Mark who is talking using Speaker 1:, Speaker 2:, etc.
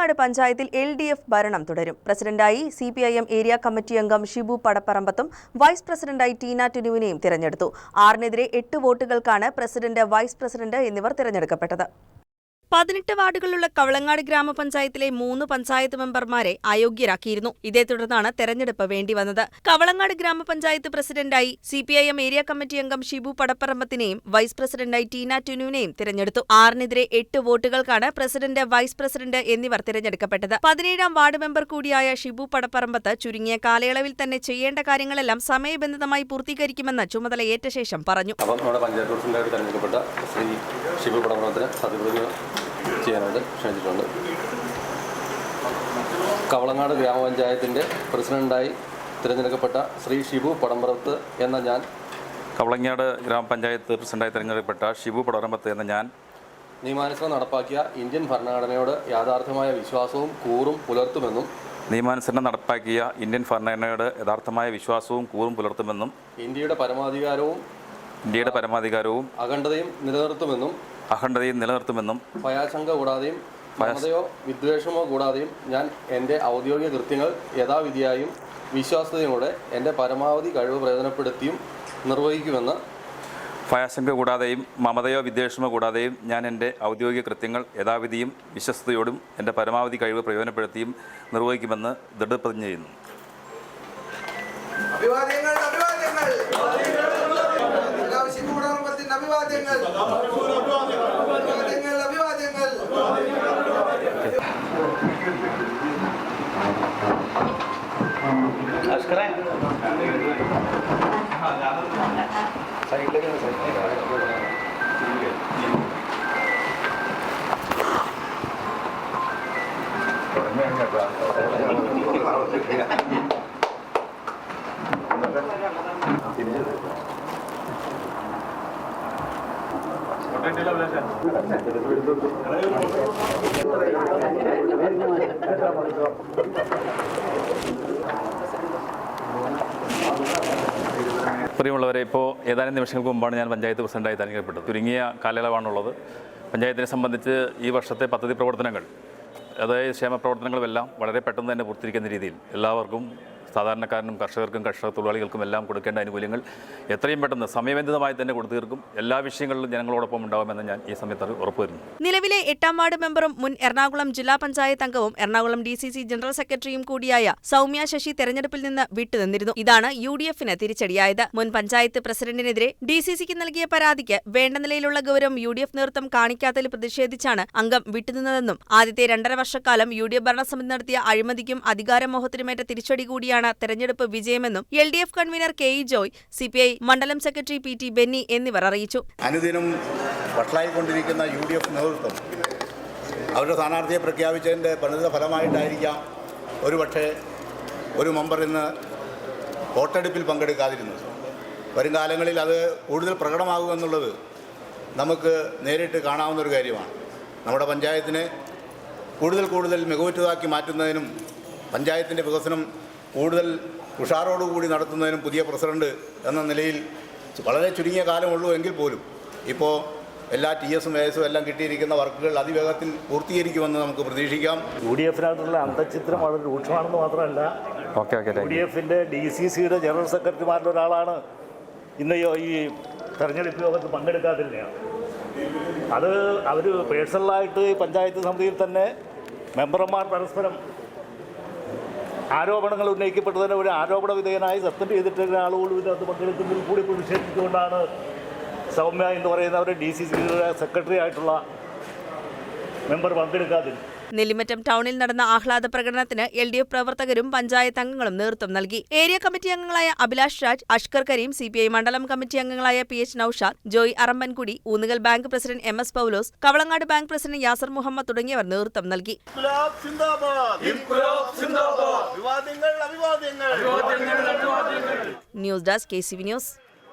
Speaker 1: കവളങ്ങാട് പഞ്ചായത്തിൽ L D F ഭരണം തുടരും. പ്രസിഡന്റായി C P I M area committee അംഗം ഷിബു പടപ്പറമ്പത്തും വൈസ് പ്രസിഡന്റായി ടീന ടിനുവിനെയും തിരഞ്ഞെടുത്തു. ആറിനെതിരെ എട്ട് വോട്ടുകൾക്കാണ് പ്രസിഡന്റ് വൈസ് പ്രസിഡന്റ് എന്നിവർ തിരഞ്ഞെടുക്കപ്പെട്ടത്. പതിനെട്ട് വാർഡുകളുള്ള കവളങ്ങാട് ഗ്രാമപഞ്ചായത്തിലെ മൂന്ന് പഞ്ചായത്ത് മെമ്പർമാരെ അയോഗ്യരാക്കിയിരുന്നു. ഇതേ തുടർന്നാണ് തെരഞ്ഞെടുപ്പ് വേണ്ടിവന്നത് കവളങ്ങാട് ഗ്രാമപഞ്ചായത്ത് പ്രസിഡന്റായി സിപിഐഎം ഏരിയ കമ്മിറ്റി അംഗം ഷിബു പടപ്പറമ്പത്തിനെയും വൈസ് പ്രസിഡന്റായി ടീന ടുനുവിനെയും തിരഞ്ഞെടുത്തു. ആറിനെതിരെ എട്ട് വോട്ടുകൾക്കാണ് പ്രസിഡന്റ് വൈസ് പ്രസിഡന്റ് എന്നിവർ തിരഞ്ഞെടുക്കപ്പെട്ടത്. പതിനേഴാം വാർഡ് മെമ്പർ കൂടിയായ ഷിബു പടപ്പറമ്പത്ത് ചുരുങ്ങിയ കാലയളവിൽ തന്നെ ചെയ്യേണ്ട കാര്യങ്ങളെല്ലാം സമയബന്ധിതമായി പൂർത്തീകരിക്കുമെന്ന് ചുമതലയേറ്റ ശേഷം പറഞ്ഞു.
Speaker 2: നമ്മുടെ പഞ്ചായത്ത് സത്യപ്രതിജ്ഞ ചെയ്യാനായിട്ട് ക്ഷണിച്ചിട്ടുണ്ട് കവളങ്ങാട് ഗ്രാമപഞ്ചായത്തിന്റെ പ്രസിഡന്റായി തിരഞ്ഞെടുക്കപ്പെട്ട ശ്രീ ഷിബു പടമ്പറത്ത് എന്ന ഞാൻ.
Speaker 3: കവളങ്ങാട് ഗ്രാമപഞ്ചായത്ത് പ്രസിഡന്റായി തിരഞ്ഞെടുക്കപ്പെട്ട ഷിബു പടമ്പറത്ത് എന്ന ഞാൻ.
Speaker 2: നിയമാനുസരണം നടപ്പാക്കിയ ഇന്ത്യൻ ഭരണഘടനയോട് യാഥാർത്ഥ്യമായ വിശ്വാസവും കൂറും പുലർത്തുമെന്നും.
Speaker 3: നിയമാനുസരണം നടപ്പാക്കിയ ഇന്ത്യൻ ഭരണഘടനയുടെ യഥാർത്ഥമായ വിശ്വാസവും കൂറും പുലർത്തുമെന്നും.
Speaker 2: ഇന്ത്യയുടെ പരമാധികാരവും
Speaker 3: ഇന്ത്യയുടെ പരമാധികാരവും
Speaker 2: അഖണ്ഡതയും നിലനിർത്തുമെന്നും
Speaker 3: അഖണ്ഡതയും നിലനിർത്തുമെന്നും
Speaker 2: ഭയാശങ്ക കൂടാതെയും മമതയോ വിദ്വേഷമോ കൂടാതെയും ഞാൻ എന്റെ ഔദ്യോഗിക കൃത്യങ്ങൾ യഥാവിധിയായും വിശ്വാസ്യതയോടെ എന്റെ പരമാവധി കഴിവ് പ്രയോജനപ്പെടുത്തിയും നിർവഹിക്കുമെന്ന്
Speaker 3: ഭയാശങ്ക കൂടാതെയും മമതയോ വിദ്വേഷമോ കൂടാതെയും ഞാൻ എന്റെ ഔദ്യോഗിക കൃത്യങ്ങൾ യഥാവിധിയും വിശ്വസ്തയോടും എന്റെ പരമാവധി കഴിവ് പ്രയോജനപ്പെടുത്തിയും നിർവഹിക്കുമെന്ന് ദൃഢപ്രതിജ്ഞ ചെയ്യുന്നു.
Speaker 4: आज कराएं साइड लगे साइड
Speaker 3: പ്രിയമുള്ളവരെ ഇപ്പോൾ ഏതാനും നിമിഷങ്ങൾക്ക് മുമ്പാണ് ഞാൻ പഞ്ചായത്ത് പ്രസിഡന്റായി തെരഞ്ഞെടുക്കപ്പെട്ടത്. ചുരുങ്ങിയ കാലയളവാണുള്ളത്. പഞ്ചായത്തിനെ സംബന്ധിച്ച് ഈ വർഷത്തെ പദ്ധതി പ്രവർത്തനങ്ങൾ അതായത് ക്ഷേമ പ്രവർത്തനങ്ങളുമെല്ലാം വളരെ പെട്ടെന്ന് തന്നെ പൂർത്തിരിക്കുന്ന രീതിയിൽ എല്ലാവർക്കും സാധാരണക്കാരനും കർഷകർക്കും കർഷക തൊഴിലാളികൾക്കും എല്ലാം കൊടുക്കേണ്ട ആനുകൂല്യങ്ങൾ എത്രയും പെട്ടെന്ന് സമയബന്ധിതമായി തന്നെ കൊടുത്തു തീർക്കും. എല്ലാ വിഷയങ്ങളിലും ജനങ്ങളോടൊപ്പം ഉണ്ടാകുമെന്ന് ഞാൻ ഈ സമയത്ത് ഉറപ്പുവരുന്നു.
Speaker 1: നിലവിലെ എട്ടാം വാർഡ് മെമ്പറും മുൻ എറണാകുളം ജില്ലാ പഞ്ചായത്ത് അംഗവും എറണാകുളം ഡി ജനറൽ സെക്രട്ടറിയും കൂടിയായ സൗമ്യ ശശി തെരഞ്ഞെടുപ്പിൽ നിന്ന് വിട്ടുനിന്നിരുന്നു. ഇതാണ് യു ഡി എഫിന് തിരിച്ചടിയായത്. മുൻ പഞ്ചായത്ത് പ്രസിഡന്റിനെതിരെ ഡി സി സിക്ക് നൽകിയ പരാതിക്ക് വേണ്ട നിലയിലുള്ള ഗൗരവം യു ഡി എഫ് നേതൃത്വം കാണിക്കാത്തതിൽ പ്രതിഷേധിച്ചാണ് അംഗം വിട്ടുനിന്നതെന്നും ആദ്യത്തെ രണ്ടര വർഷക്കാലം യു ഡി എഫ് ഭരണസമിതി നടത്തിയ അഴിമതിക്കും അധികാരമോഹത്തിനുമേറ്റ തിരിച്ചടി കൂടിയാണ് തെരഞ്ഞെടുപ്പ് വിജയമെന്നും L D F convener K E Joy C P I മണ്ഡലം സെക്രട്ടറി പി ടി ബെന്നി എന്നിവർ അറിയിച്ചു.
Speaker 5: അനുദിനം യു ഡി എഫ് നേതൃത്വം അവരുടെ സ്ഥാനാർത്ഥിയെ പ്രഖ്യാപിച്ചതിന്റെ ഫലമായിട്ടായിരിക്കാം ഒരുപക്ഷെ ഒരു മെമ്പർ ഇന്ന് വോട്ടെടുപ്പിൽ പങ്കെടുക്കാതിരുന്നത്. വരും കാലങ്ങളിൽ അത് കൂടുതൽ പ്രകടമാകുമെന്നുള്ളത് നമുക്ക് നേരിട്ട് കാണാവുന്ന ഒരു കാര്യമാണ്. നമ്മുടെ പഞ്ചായത്തിനെ കൂടുതൽ കൂടുതൽ മികവുറ്റതാക്കി മാറ്റുന്നതിനും പഞ്ചായത്തിന്റെ വികസനം കൂടുതൽ ഉഷാറോടുകൂടി നടത്തുന്നതിനും പുതിയ പ്രസിഡന്റ് എന്ന നിലയിൽ വളരെ ചുരുങ്ങിയ കാലമുള്ളൂ എങ്കിൽ പോലും. ഇപ്പോൾ എല്ലാ ടി എസും എ എസും എല്ലാം കിട്ടിയിരിക്കുന്ന വർക്കുകൾ അതിവേഗത്തിൽ പൂർത്തീകരിക്കുമെന്ന് നമുക്ക് പ്രതീക്ഷിക്കാം.
Speaker 6: യു ഡി എഫിനകത്തുള്ള അന്തചിത്രം വളരെ രൂക്ഷമാണെന്ന് മാത്രമല്ല
Speaker 3: ഓക്കെ ഓക്കെ
Speaker 6: യു. ഡി എഫിന്റെ ഡി സി സിയുടെ ജനറൽ സെക്രട്ടറിമാരുടെ ഒരാളാണ് ഇന്ന് ഈ- തെരഞ്ഞെടുപ്പ് യോഗത്തിൽ പങ്കെടുക്കാതിരുന്നതാണ് അത് അവർ പേഴ്സണലായിട്ട് പഞ്ചായത്ത് സമിതിയിൽ തന്നെ മെമ്പർമാർ പരസ്പരം ആരോപണങ്ങൾ ഉന്നയിക്കപ്പെട്ടതിന് ഒരു ആരോപണ വിധേയനായി സസ്പെൻഡ് ചെയ്തിട്ടുള്ള ആളുകളും ഇതിനകത്ത് പങ്കെടുക്കുന്നതിൽ കൂടി പ്രതിഷേധിച്ചുകൊണ്ടാണ് സൗമ്യ എന്ന് പറയുന്ന പറയുന്നവർ ഡി സി സിയുടെ സെക്രട്ടറി ആയിട്ടുള്ള മെമ്പർ പങ്കെടുക്കാതിരുന്നത്.
Speaker 1: നെല്ലിമറ്റം ടൗണിൽ നടന്ന ആഹ്ലാദ പ്രകടനത്തിന് എൽ ഡി എഫ് പ്രവർത്തകരും പഞ്ചായത്ത് അംഗങ്ങളും നേതൃത്വം നൽകി. ഏരിയ കമ്മിറ്റി അംഗങ്ങളായ Abhilash Raj Ashkar Kareem C P I മണ്ഡലം കമ്മിറ്റി അംഗങ്ങളായ P H Naushad Joy Arambankudi Oonnukal bank president M S Paulose Kavalangad bank president Yasir Muhammad തുടങ്ങിയവർ നേതൃത്വം നൽകി. News desk K C V news.